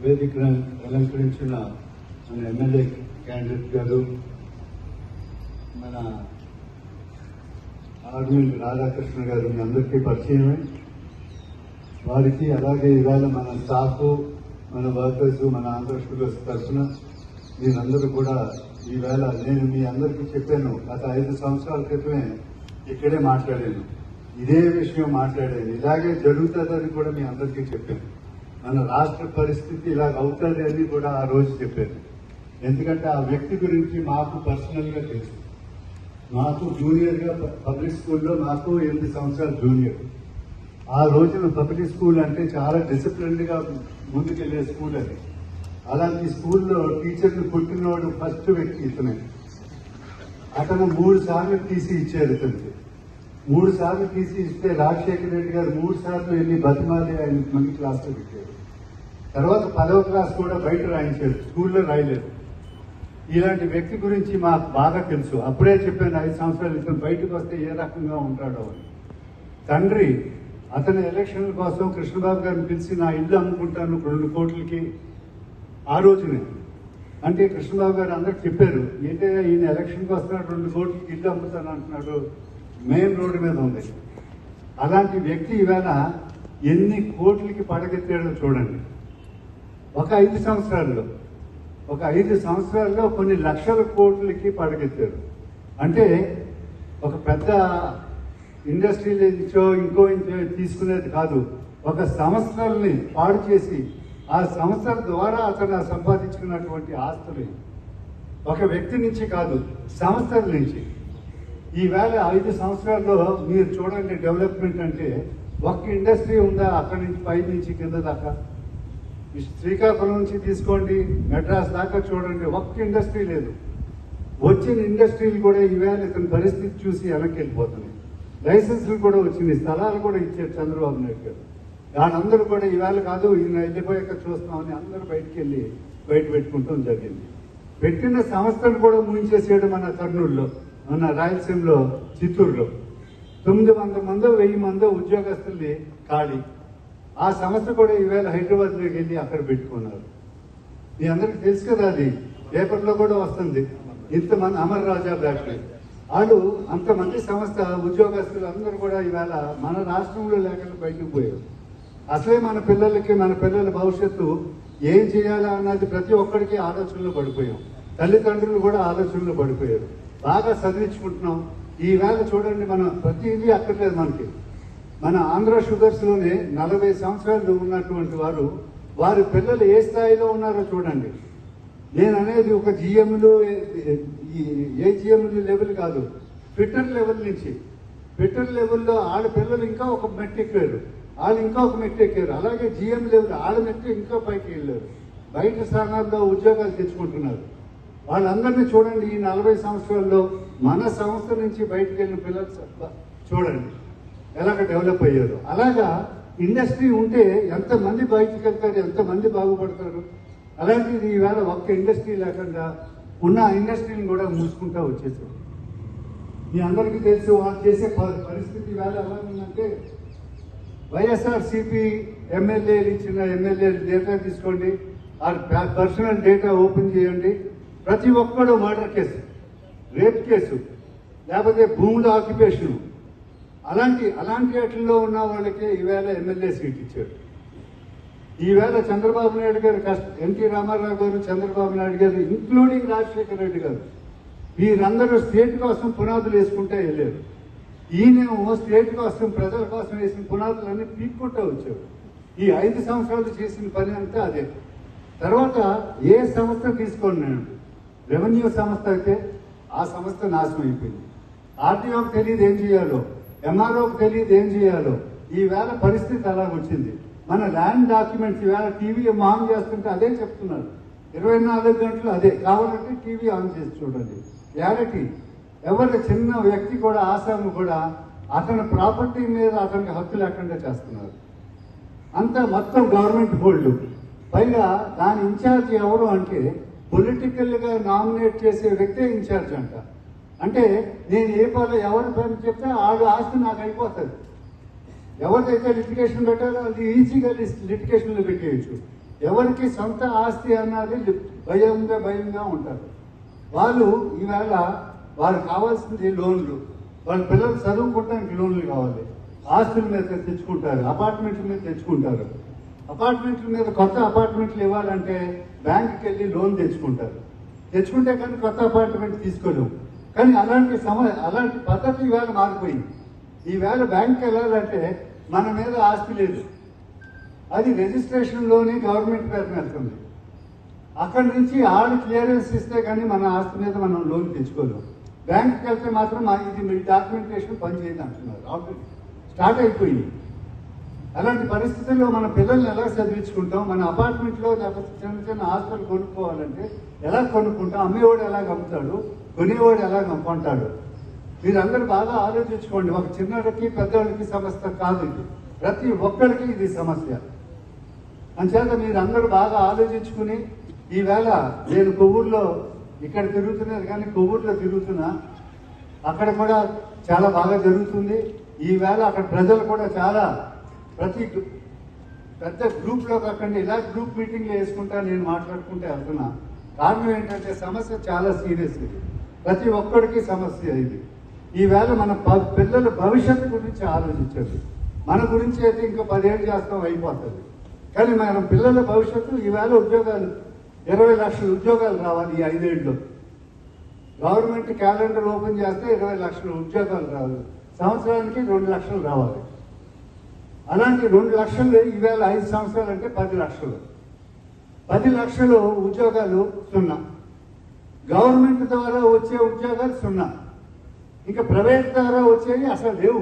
వేదికను అలంకరించిన మన ఎమ్మెల్యే క్యాండిడేట్ గారు మన ఆర్మీ రాధాకృష్ణ గారు మీ అందరికీ పరిచయమే. వారికి అలాగే ఇవాళ మన స్టాఫ్ మన వర్కర్స్ మన ఆంధ్రప్రదేశ్ తరఫున మీరందరూ కూడా ఈవేళ నేను మీ అందరికీ చెప్పాను గత ఐదు సంవత్సరాల క్రితమే ఇక్కడే మాట్లాడాను. ఇదే విషయం మాట్లాడాను. ఇలాగే జరుగుతుందని కూడా మీ అందరికీ చెప్పాను. మన రాష్ట్ర పరిస్థితి ఇలాగ అవుతుంది అని కూడా ఆ రోజు చెప్పారు. ఎందుకంటే ఆ వ్యక్తి గురించి మాకు పర్సనల్గా తెలుసు. మాకు జూనియర్గా పబ్లిక్ స్కూల్లో నాకు ఎనిమిది సంవత్సరాలు జూనియర్. ఆ రోజున పబ్లిక్ స్కూల్ అంటే చాలా డిసిప్లిన్గా ముందుకెళ్ళే స్కూల్ అది. అలాంటి స్కూల్లో టీచర్లు పుట్టినవాడు ఫస్ట్ వ్యక్తి ఇతనే. అతను మూడు సార్లు తీసి ఇచ్చారు ఇతనికి. మూడు సార్లు తీసి ఇస్తే రాజశేఖర రెడ్డి గారు మూడు సార్లు వెళ్ళి బతిమాలి ఆయన మంది క్లాస్లో పెట్టారు. తర్వాత పదవ క్లాస్ కూడా బయట రాయించారు స్కూల్లో రాయలేదు. ఇలాంటి వ్యక్తి గురించి మాకు బాగా తెలుసు. అప్పుడే చెప్పాను ఐదు సంవత్సరాలు ఇతను బయటకు వస్తే ఏ రకంగా ఉంటాడో అని. తండ్రి అతని ఎలక్షన్ల కోసం కృష్ణబాబు గారిని పిలిచి నా ఇల్లు అమ్ముకుంటాను రెండు కోట్లకి. ఆ రోజునే. అంటే కృష్ణబాబు గారు అందరికి చెప్పారు ఏంటంటే ఈయన ఎలక్షన్కి వస్తున్నాడు రెండు కోట్లకి ఇల్లు అమ్ముతాను అంటున్నాడు. మెయిన్ రోడ్డు మీద ఉంది. అలాంటి వ్యక్తి ఈవేళ ఎన్ని కోట్లకి పడగెత్తాడో చూడండి. ఒక ఐదు సంవత్సరాల్లో ఒక ఐదు సంవత్సరాల్లో కొన్ని లక్షల కోట్లకి పడగెత్తాడు. అంటే ఒక పెద్ద ఇండస్ట్రీ నుంచో ఇంకో ఇంచో తీసుకునేది కాదు. ఒక సంస్థల్ని పాడు చేసి ఆ సంస్థల ద్వారా అతను సంపాదించుకున్నటువంటి ఆస్తులు. ఒక వ్యక్తి నుంచి కాదు సంస్థల నుంచి. ఈవేళ ఐదు సంవత్సరాల్లో మీరు చూడండి డెవలప్మెంట్ అంటే ఒక్క ఇండస్ట్రీ ఉందా అక్కడి నుంచి పై నుంచి కింద దాకా? శ్రీకాకుళం నుంచి తీసుకోండి మెడ్రాస్ దాకా చూడండి ఒక్క ఇండస్ట్రీ లేదు. వచ్చిన ఇండస్ట్రీలు కూడా ఈవేళ ఇతని పరిస్థితి చూసి వెనక్కి వెళ్ళిపోతున్నాయి లైసెన్సులు కూడా వచ్చింది స్థలాలు కూడా ఇచ్చారు చంద్రబాబు నాయుడు గారు. దానందరూ కూడా ఈవేళ కాదు ఈయన వెళ్ళిపోయాక చూస్తామని అందరూ బయటికి వెళ్ళి బయట పెట్టుకుంటాం జరిగింది. పెట్టిన సంస్థలు కూడా ముంచేసేయడం మన కర్నూలులో మన రాయలసీమలో చిత్తూరులో. తొమ్మిది వందల మందో వెయ్యి మందో ఉద్యోగస్తుల్ని ఖాళీ. ఆ సంస్థ కూడా ఈవేళ హైదరాబాద్లోకి వెళ్ళి అక్కడ పెట్టుకున్నారు. మీ అందరికి తెలుసు కదా అది. పేపర్లో కూడా వస్తుంది. ఇంతమంది అమర్ రాజా ఫ్యాక్టరీ వాళ్ళు అంతమంది సంస్థ ఉద్యోగస్తులు అందరూ కూడా ఈవేళ మన రాష్ట్రంలో లేకుండా బయటకు పోయారు. అసలే మన పిల్లలకి మన పిల్లల భవిష్యత్తు ఏం చేయాలా అన్నది ప్రతి ఒక్కరికి ఆలోచనలో పడిపోయాం. తల్లిదండ్రులు కూడా ఆలోచనలో పడిపోయారు. బాగా చదివించుకుంటున్నాం. ఈవేళ చూడండి మనం ప్రతిదీ అక్కర్లేదు మనకి. మన ఆంధ్ర షుగర్స్లోనే నలభై సంవత్సరాలు ఉన్నటువంటి వారు వారి పిల్లలు ఏ స్థాయిలో ఉన్నారో చూడండి. నేను అనేది ఒక జిఎంలు ఏ జిఎంలు లెవెల్ కాదు ఫిట్టర్ లెవెల్ నుంచి. ఫిట్టర్ లెవెల్లో ఆడ పిల్లలు ఇంకా ఒక మెట్టు ఎక్కారు వాళ్ళు ఇంకా ఒక మెట్టు ఎక్కారు అలాగే జిఎం లెవెల్ ఆడ మెట్టు ఇంకా పైకి వెళ్ళారు. బయట స్థానాల్లో ఉద్యోగాలు తెచ్చుకుంటున్నారు. వాళ్ళందరినీ చూడండి ఈ నలభై సంవత్సరాల్లో మన సంస్థ నుంచి బయటకు వెళ్ళిన పిల్లలు చూడండి ఎలాగ డెవలప్ అయ్యారు. అలాగా ఇండస్ట్రీ ఉంటే ఎంతమంది బయటకు వెళ్తారు ఎంతమంది బాగుపడతారు. అలాంటిది ఈవేళ ఒక్క ఇండస్ట్రీ లేకుండా ఉన్న ఇండస్ట్రీని కూడా మూసుకుంటా వచ్చేసారు. మీ అందరికీ తెలుసు వాళ్ళు చేసే పరిస్థితి వేళ ఎలా ఉందంటే వైఎస్ఆర్సిపి ఎమ్మెల్యేలు ఇచ్చిన ఎమ్మెల్యే డేటా తీసుకోండి ఆ పర్సనల్ డేటా ఓపెన్ చేయండి ప్రతి ఒక్కడు మర్డర్ కేసు రేప్ కేసు లేకపోతే భూముల ఆక్యుపేషన్. అలాంటి అలాంటి వాటిల్లో ఉన్న వాళ్ళకి ఈవేళ ఎమ్మెల్యే సీట్ ఇచ్చారు. ఈవేళ చంద్రబాబు నాయుడు గారు కష్ట ఎన్టీ రామారావు గారు చంద్రబాబు నాయుడు గారు ఇంక్లూడింగ్ రాజశేఖర రెడ్డి గారు వీరందరూ స్టేట్ కోసం పునాదులు వేసుకుంటే వెళ్ళారు. ఈయనేమో స్టేట్ కోసం ప్రజల కోసం వేసిన పునాదులన్నీ పీక్కుంటూ వచ్చారు. ఈ ఐదు సంవత్సరాలు చేసిన పని అంతా అదే. తర్వాత ఏ సంస్థ తీసుకోండి నేను? రెవెన్యూ సంస్థ అయితే ఆ సంస్థ నాశనం అయిపోయింది. ఆర్టీఓకి తెలియదు ఏం చేయాలో ఎంఆర్ఓకి తెలియదు ఏం చేయాలో ఈవేళ పరిస్థితి అలా వచ్చింది మన ల్యాండ్ డాక్యుమెంట్స్ ఈవేళ టీవీ ఆన్ చేస్తుంటే అదే చెప్తున్నారు. ఇరవై నాలుగు గంటలు అదే కావాలంటే టీవీ ఆన్ చేసి చూడండి. క్లారిటీ ఎవరి చిన్న వ్యక్తి కూడా ఆసాము కూడా అతని ప్రాపర్టీ మీద అతనికి హక్కు లేకుండా చేస్తున్నారు. అంతా మొత్తం గవర్నమెంట్ హోల్డ్. పైగా దాని ఇన్ఛార్జ్ ఎవరు అంటే పొలిటికల్గా నామినేట్ చేసే వ్యక్తే ఇన్ఛార్జ్ అంట. అంటే నేను ఏ పని ఎవరి పని చెప్తే ఆడు ఆస్తి నాకు అయిపోతుంది. ఎవరిదైతే లిటికేషన్ పెట్టాలో అది ఈజీగా లిటికేషన్లు పెట్టేయచ్చు. ఎవరికి సొంత ఆస్తి అన్నది భయంగా భయంగా ఉంటారు వాళ్ళు ఈవేళ వారు కావాల్సింది లోన్లు. వాళ్ళ పిల్లలు చదువుకోవడానికి లోన్లు కావాలి. ఆస్తుల మీద తెచ్చుకుంటారు అపార్ట్మెంట్ల మీద తెచ్చుకుంటారు. అపార్ట్మెంట్ల మీద కొత్త అపార్ట్మెంట్లు ఇవ్వాలంటే బ్యాంకుకి వెళ్ళి లోన్ తెచ్చుకుంటారు. తెచ్చుకుంటే కానీ కొత్త అపార్ట్మెంట్ తీసుకోలేము. కానీ అలాంటి సమ అలాంటి పద్ధతి ఈవేళ మారిపోయింది. ఈవేళ బ్యాంక్కి వెళ్ళాలంటే మన మీద ఆస్తి లేదు. అది రిజిస్ట్రేషన్లోనే గవర్నమెంట్ పేరు వెళ్తుంది. అక్కడి నుంచి ఆడ క్లియరెన్స్ ఇస్తే కానీ మన ఆస్తి మీద మనం లోన్ తెచ్చుకోలేం బ్యాంక్కి వెళ్తే మాత్రం ఇది మీ డాక్యుమెంటేషన్ పనిచేయదు అంటున్నారు ఆల్రెడీ స్టార్ట్ అయిపోయింది. అలాంటి పరిస్థితుల్లో మన పిల్లల్ని ఎలా చదివించుకుంటాం? మన అపార్ట్మెంట్లో లేకపోతే చిన్న చిన్న హాస్టల్ కొనుక్కోవాలంటే ఎలా కొనుక్కుంటాం? అమ్మేవాడు ఎలా అమ్ముతాడు? కొనేవాడు ఎలా కొంటాడు మీరందరూ బాగా ఆలోచించుకోండి. ఒక చిన్నడికి పెద్దవాడికి సమస్య కాదు ఇది ప్రతి ఒక్కరికి ఇది సమస్య. అంచేత మీరు బాగా ఆలోచించుకుని ఈవేళ నేను కొవ్వూరులో ఇక్కడ తిరుగుతున్నది కానీ కొవ్వూరులో తిరుగుతున్నా అక్కడ కూడా చాలా బాగా జరుగుతుంది. ఈవేళ అక్కడ ప్రజలు కూడా చాలా ప్రతి గు- పెద్ద గ్రూప్లో కాకుండా ఇలా గ్రూప్ మీటింగ్లు వేసుకుంటా నేను మాట్లాడుకుంటే వెళ్తున్నా కారణం ఏంటంటే సమస్య చాలా సీరియస్ ఇది. ప్రతి ఒక్కడికి సమస్య ఇది. ఈవేళ మన ప- పిల్లల భవిష్యత్తు గురించి ఆలోచించండి. మన గురించి అయితే ఇంకా పదిహేడు చేస్తాం అయిపోతుంది. కానీ మన పిల్లల భవిష్యత్తు ఈవేళ ఉద్యోగాలు ఇరవై లక్షల ఉద్యోగాలు రావాలి ఈ ఐదేళ్ళు. గవర్నమెంట్ క్యాలెండర్ ఓపెన్ చేస్తే ఇరవై లక్షల ఉద్యోగాలు రావాలి. సంవత్సరానికి రెండు లక్షలు రావాలి. అలాంటి రెండు లక్షలు ఈవేళ ఐదు సంవత్సరాలు అంటే పది లక్షలు. పది లక్షలు ఉద్యోగాలు సున్నా. గవర్నమెంట్ ద్వారా వచ్చే ఉద్యోగాలు సున్నా. ఇంకా ప్రైవేట్ ద్వారా వచ్చేవి అసలు లేవు.